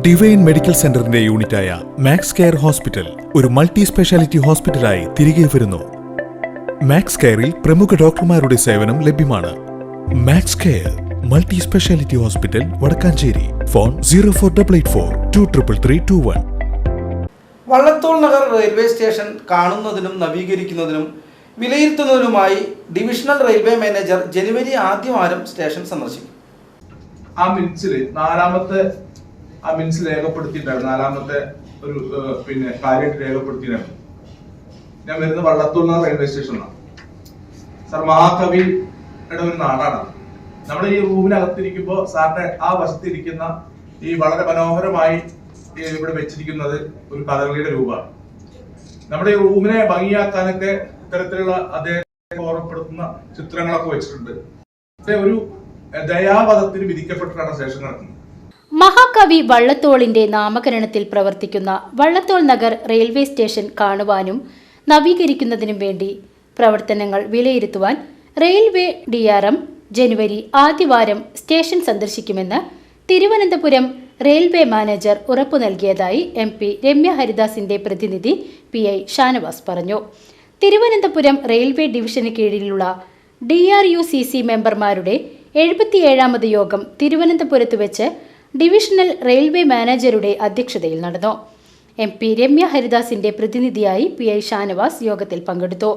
Divine medical സെന്ററിന്റെ യൂണിറ്റായ max care hospital ഒരു മൾട്ടി സ്പെഷ്യാലിറ്റി ഹോസ്പിറ്റലായി തിരികെ വരുന്നു. മാക്സ് കെയറിൽ പ്രമുഖ ഡോക്ടർമാരുടെ സേവനം ലഭ്യമാണ്. Max care multi speciality hospital Vadakkanchery. Phone zero four double eight four two triple three two one Vallathol Nagar railway station കാണുന്നതിനും നവീകരിക്കുന്നതിനും വിലയിരുത്തുന്നതിനുമായി ഡിവിഷണൽ റെയിൽവേ മാനേജർ ജനുവരി ആദ്യവാരം സ്റ്റേഷൻ സന്ദർശിക്കും. ആ മിനിറ്റ്സിൽ നാലാമത്തെ ആ മിനിറ്റ്സ് രേഖപ്പെടുത്തിയിട്ടായിരുന്നു നാലാമത്തെ ഒരു പിന്നെ കാര്യമായിട്ട് രേഖപ്പെടുത്തിയിട്ടായിരുന്നു ഞാൻ വരുന്ന വള്ളത്തൂർ എന്ന റെയിൽവേ സ്റ്റേഷനിലാണ് സാർ മഹാകവിയുടെ ഒരു നാടാണ് നമ്മൾ ഈ റൂമിനകത്തിരിക്കുമ്പോൾ സാറിന്റെ ആ വശത്തിരിക്കുന്ന ഈ വളരെ മനോഹരമായി ഇവിടെ വെച്ചിരിക്കുന്നത് ഒരു കഥകളിയുടെ രൂപമാണ്. നമ്മുടെ ഈ റൂമിനെ ഭംഗിയാക്കാനൊക്കെ ഇത്തരത്തിലുള്ള അദ്ദേഹത്തെ ഓർമ്മപ്പെടുത്തുന്ന ചിത്രങ്ങളൊക്കെ വെച്ചിട്ടുണ്ട്. ഒരു ദയാവധത്തിന് വിധിക്കപ്പെട്ടിട്ടാണ് ശേഷം നടക്കുന്നത്. മഹാകവി വള്ളത്തോളിന്റെ നാമകരണത്തിൽ പ്രവർത്തിക്കുന്ന വള്ളത്തോൾ നഗർ റെയിൽവേ സ്റ്റേഷൻ കാണുവാനും നവീകരിക്കുന്നതിനും വേണ്ടി പ്രവർത്തനങ്ങൾ വിലയിരുത്തുവാൻ റെയിൽവേ ഡി ആർ എം ജനുവരി ആദ്യവാരം സ്റ്റേഷൻ സന്ദർശിക്കുമെന്ന് തിരുവനന്തപുരം റെയിൽവേ മാനേജർ ഉറപ്പു നൽകിയതായി എം പി രമ്യ ഹരിദാസിന്റെ പ്രതിനിധി പി ഐ ഷാനവാസ് പറഞ്ഞു. തിരുവനന്തപുരം റെയിൽവേ ഡിവിഷന് കീഴിലുള്ള D R U C C മെമ്പർമാരുടെ എഴുപത്തിയേഴാമത് യോഗം തിരുവനന്തപുരത്ത് വെച്ച് ഡിവിഷണൽ റെയിൽവേ മാനേജരുടെ അധ്യക്ഷതയിൽ നടന്നു. എം പി രമ്യ ഹരിദാസിന്റെ പ്രതിനിധിയായി പി ഐ ഷാനവാസ് യോഗത്തിൽ പങ്കെടുത്തു.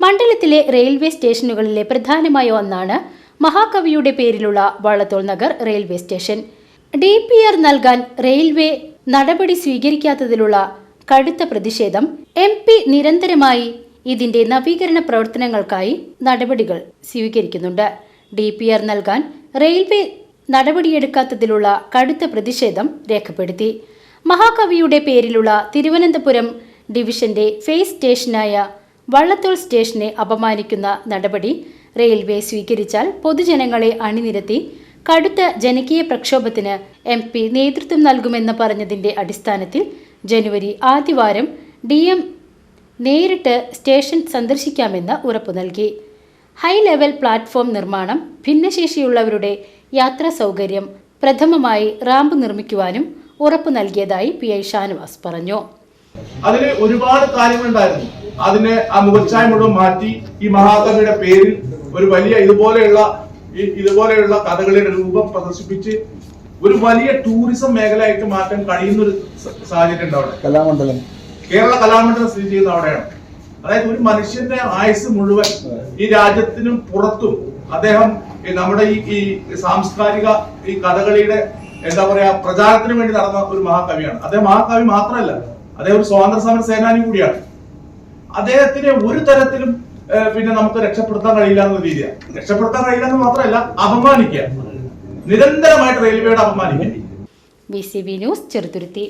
മണ്ഡലത്തിലെ റെയിൽവേ സ്റ്റേഷനുകളിലെ പ്രധാനമായ ഒന്നാണ് മഹാകവിയുടെ പേരിലുള്ള Vallathol Nagar railway station. D P R നൽകാൻ റെയിൽവേ നടപടി സ്വീകരിക്കാത്തതിലുള്ള കടുത്ത പ്രതിഷേധം എം പി നിരന്തരമായി ഇതിന്റെ നവീകരണ പ്രവർത്തനങ്ങൾക്കായി നടപടികൾ സ്വീകരിക്കുന്നുണ്ട്. ഡി പി ആർ നൽകാൻ റെയിൽവേ നടപടിയെടുക്കാത്തതിലുള്ള കടുത്ത പ്രതിഷേധം രേഖപ്പെടുത്തി. മഹാകവിയുടെ പേരിലുള്ള തിരുവനന്തപുരം ഡിവിഷന്റെ ഫേസ് സ്റ്റേഷനായ വള്ളത്തോൾ സ്റ്റേഷനെ അപമാനിക്കുന്ന നടപടി റെയിൽവേ സ്വീകരിച്ചാൽ പൊതുജനങ്ങളെ അണിനിരത്തി കടുത്ത ജനകീയ പ്രക്ഷോഭത്തിന് എം പി നേതൃത്വം നൽകുമെന്ന് പറഞ്ഞതിന്റെ അടിസ്ഥാനത്തിൽ ജനുവരി ആദ്യവാരം ഡി എം നേരിട്ട് സ്റ്റേഷൻ സന്ദർശിക്കാമെന്ന് ഉറപ്പു നൽകി. ഹൈ ലെവൽ പ്ലാറ്റ്ഫോം നിർമ്മാണം ഭിന്നശേഷിയുള്ളവരുടെ യാത്രാ സൗകര്യം പ്രഥമമായി റാമ്പ് നിർമ്മിക്കുവാനും ഉറപ്പ് നൽകിയതായി പി ഐ ഷാനവാസ് പറഞ്ഞു. അതിന് ഒരുപാട് കാര്യങ്ങളുണ്ടായിരുന്നു. അതിനെ ആ മുഖച്ഛായ മുഴുവൻ മാറ്റി ഈ മഹാകവിയുടെ പേരിൽ ഒരു വലിയ ഇതുപോലെയുള്ള ഈ- ഇതുപോലെയുള്ള കഥകളുടെ രൂപം പ്രദർശിപ്പിച്ച് ഒരു വലിയ ടൂറിസം മേഖലയായിട്ട് മാറ്റാൻ കഴിയുന്ന ഒരു സാഹചര്യം ഉണ്ട് അവിടെ കലാമണ്ഡലം. കേരള കലാമണ്ഡലം സ്ഥിതി ചെയ്യുന്ന അവിടെയാണ്. അതായത് ഒരു മനുഷ്യന്റെ ആയുസ് മുഴുവൻ ഈ രാജ്യത്തിനും പുറത്തും അദ്ദേഹം നമ്മുടെ ഈ ഈ സാംസ്കാരിക ഈ കഥകളിയുടെ എന്താ പറയാ പ്രചാരത്തിന് വേണ്ടി നടന്ന ഒരു മഹാകവിയാണ്. അദ്ദേഹം മഹാകവി മാത്രമല്ല അദ്ദേഹം ഒരു സ്വാതന്ത്ര്യ സമര സേനാനി കൂടിയാണ്. അദ്ദേഹത്തിനെ ഒരു തരത്തിലും പിന്നെ നമുക്ക് രക്ഷപ്പെടുത്താൻ കഴിയില്ല എന്ന രീതിയാണ്. രക്ഷപ്പെടുത്താൻ കഴിയില്ല എന്ന് മാത്രമല്ല അപമാനിക്കുക. നിരന്തരമായിട്ട് റെയിൽവേയുടെ അപമാനിക്കുക. B C B news Cheruthuruthy.